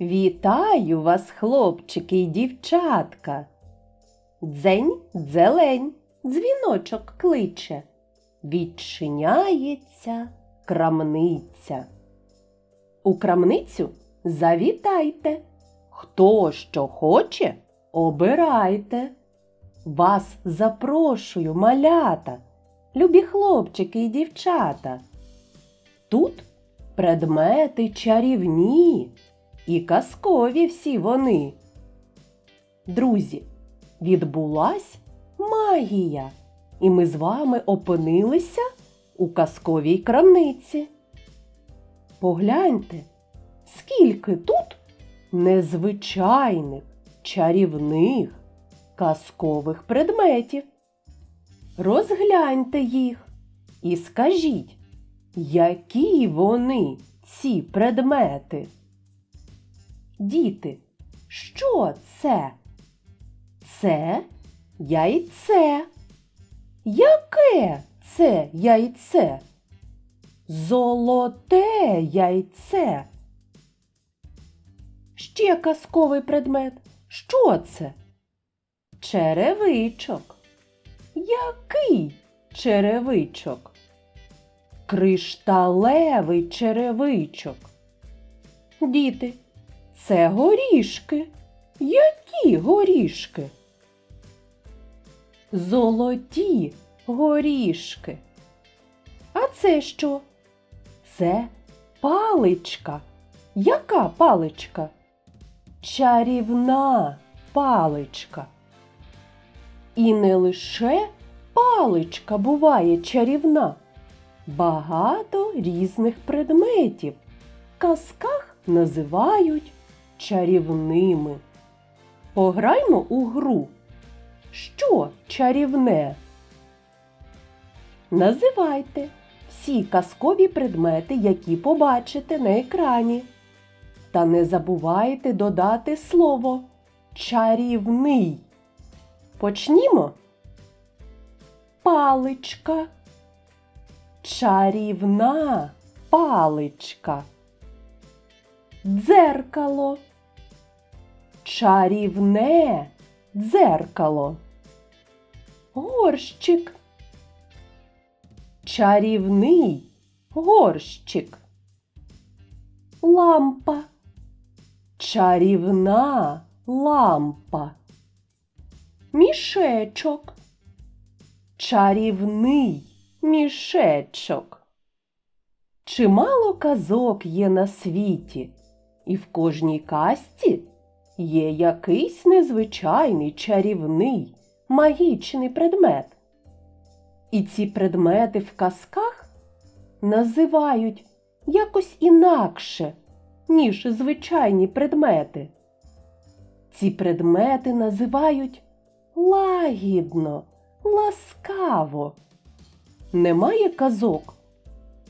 Вітаю вас, хлопчики й дівчатка. Дзень дзелень, дзвіночок кличе. Відчиняється крамниця. У крамницю завітайте. Хто що хоче, обирайте. Вас запрошую, малята, любі хлопчики і дівчата. Тут предмети чарівні і казкові всі вони. Друзі, відбулась магія, і ми з вами опинилися у казковій крамниці. Погляньте, скільки тут незвичайних, чарівних, казкових предметів. Розгляньте їх і скажіть, які вони, ці предмети? Діти, що це? Це яйце. Яке це яйце? Золоте яйце. Ще казковий предмет. Що це? Черевичок. Який черевичок? Кришталевий черевичок. Діти, це горішки. Які горішки? Золоті горішки. А це що? Це паличка. Яка паличка? Чарівна паличка. І не лише паличка буває чарівна. Багато різних предметів в казках називають чарівними. Пограймо у гру. Що чарівне? Називайте всі казкові предмети, які побачите на екрані. Та не забувайте додати слово чарівний. Почнімо. Паличка. Чарівна паличка. Дзеркало. Чарівне дзеркало. Горщик. Чарівний горщик. Лампа. Чарівна лампа. Мішечок. Чарівний мішечок. Чимало казок є на світі, і в кожній казці є якийсь незвичайний чарівний магічний предмет. І ці предмети в казках називають якось інакше, ніж звичайні предмети. Ці предмети називають лагідно, ласкаво. Немає казок,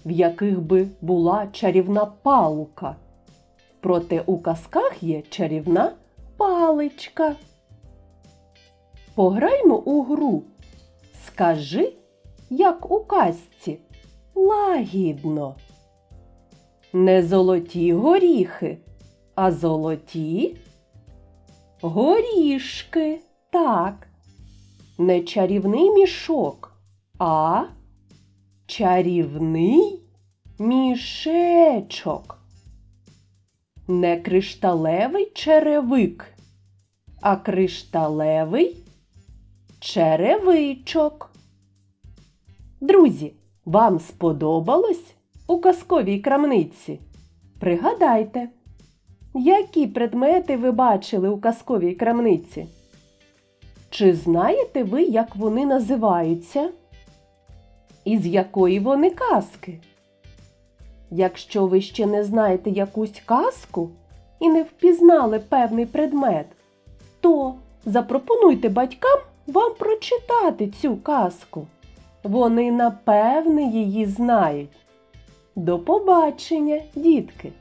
в яких би була чарівна палка. Проте у казках є чарівна паличка. Пограймо у гру. Скажи, як у казці, лагідно. Не золоті горіхи, а золоті горішки. Так. Не чарівний мішок, а чарівний мішечок. Не кришталевий черевик, а кришталевий черевичок. Друзі, вам сподобалось у казковій крамниці? Пригадайте, які предмети ви бачили у казковій крамниці? Чи знаєте ви, як вони називаються? І з якої вони казки? Якщо ви ще не знаєте якусь казку і не впізнали певний предмет, то запропонуйте батькам вам прочитати цю казку. Вони напевне її знають. До побачення, дітки!